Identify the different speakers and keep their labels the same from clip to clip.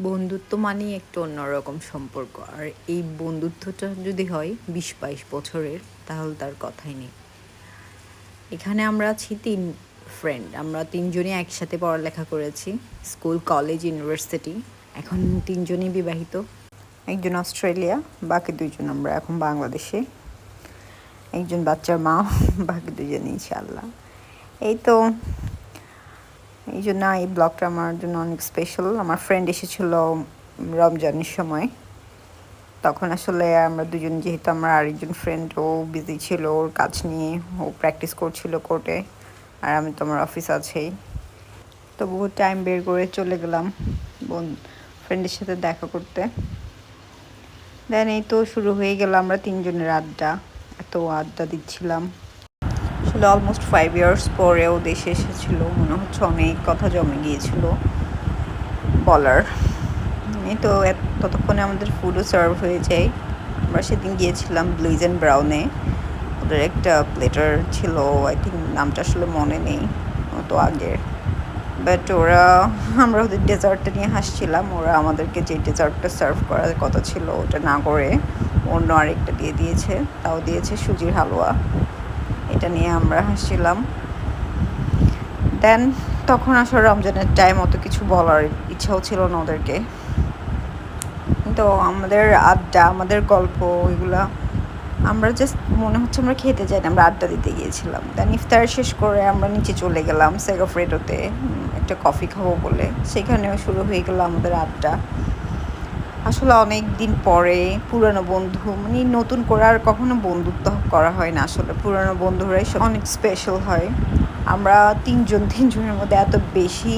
Speaker 1: বন্ধুত্ব মানেই একটু অন্যরকম সম্পর্ক। আর এই বন্ধুত্বটা যদি হয় বিশ বাইশ বছরের, তাহলে তার কথাই নেই। এখানে আমরা আছি তিন ফ্রেন্ড আমরা তিনজনই একসাথে পড়ালেখা করেছি স্কুল কলেজ ইউনিভার্সিটি এখন তিনজনই বিবাহিত। একজন অস্ট্রেলিয়া, বাকি দুজন আমরা এখন বাংলাদেশে। একজন বাচ্চার মা, বাকি দুজন ইনশাল্লাহ এই তো এই জন্য এই ব্লগটা আমার জন্য অনেক স্পেশাল আমার ফ্রেন্ড এসেছিল রমজানের সময়। তখন আসলে আমরা দুজন, যেহেতু আমার আরেকজন ফ্রেন্ড ও বিজি ছিল, ওর কাজ নিয়ে ও প্র্যাকটিস করছিল কোর্টে আর আমি তো আমার অফিস আছেই। তো বহু টাইম বের করে চলে গেলাম বোন ফ্রেন্ডের সাথে দেখা করতে। দেন এই তো শুরু হয়ে গেল আমরা তিনজনের আড্ডা। এত আড্ডা দিচ্ছিলাম। আসলে অলমোস্ট ফাইভ ইয়ার্স পরেও দেশে এসেছিল। মনে হচ্ছে অনেক কথা জমে গিয়েছিল বলার। এই তো ততক্ষণে আমাদের ফুডও সার্ভ হয়ে যায়। আমরা সেদিন গিয়েছিলাম ব্লুইজ অ্যান্ড ব্রাউনে ওদের একটা প্লেটার ছিল আই থিঙ্ক নামটা আসলে মনে নেই তো আগের। বাট ওরা, আমরা ওদের ডেজার্টটা নিয়ে হাসছিলাম। ওরা আমাদেরকে যে ডেজার্টটা সার্ভ করার কথা ছিল, ওটা না করে অন্য আরেকটা দিয়ে দিয়েছে। তাও দিয়েছে সুজির হালুয়া। এটা নিয়ে আমরা হাসছিলাম। দেন তখন আসলে রমজানের টাইম অত কিছু বলার ইচ্ছাও ছিল না ওদেরকে। তো আমাদের আড্ডা, আমাদের গল্প এগুলা আমরা জাস্ট মনে হচ্ছে আমরা খেতে যাই না, আমরা আড্ডা দিতে গিয়েছিলাম। দেন ইফতার শেষ করে আমরা নিচে চলে গেলাম সেগাফ্রেডোতে একটা কফি খাব বলে। সেখানেও শুরু হয়ে গেল আমাদের আড্ডা। আসলে অনেক দিন পরে পুরানো বন্ধু মানে নতুন করে আর কখনো বন্ধুত্ব করা হয় না আসলে। পুরানো বন্ধুরাই অনেক স্পেশাল হয়। আমরা তিনজন, তিনজনের মধ্যে এত বেশি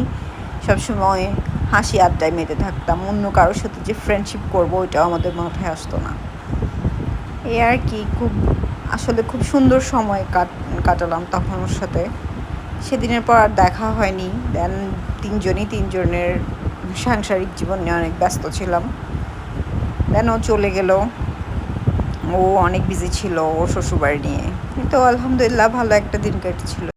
Speaker 1: সবসময় হাসি আড্ডায় মেতে থাকতাম। অন্য কারোর সাথে যে ফ্রেন্ডশিপ করব, ওইটাও আমাদের মাথায় আসতো না। এই আর কি, খুব আসলে খুব সুন্দর সময় কাট, কাটালাম তখন ওর সাথে। সেদিনের পর আর দেখা হয়নি। দেন তিনজনই তিনজনের সাংসারিক জীবন নিয়ে অনেক ব্যস্ত ছিলাম। দেন ও চলে গেল। ও অনেক বিজি ছিল ও শ্বশুরবাড়ি নিয়ে। কিন্তু আলহামদুলিল্লাহ ভালো একটা দিন কেটেছিল।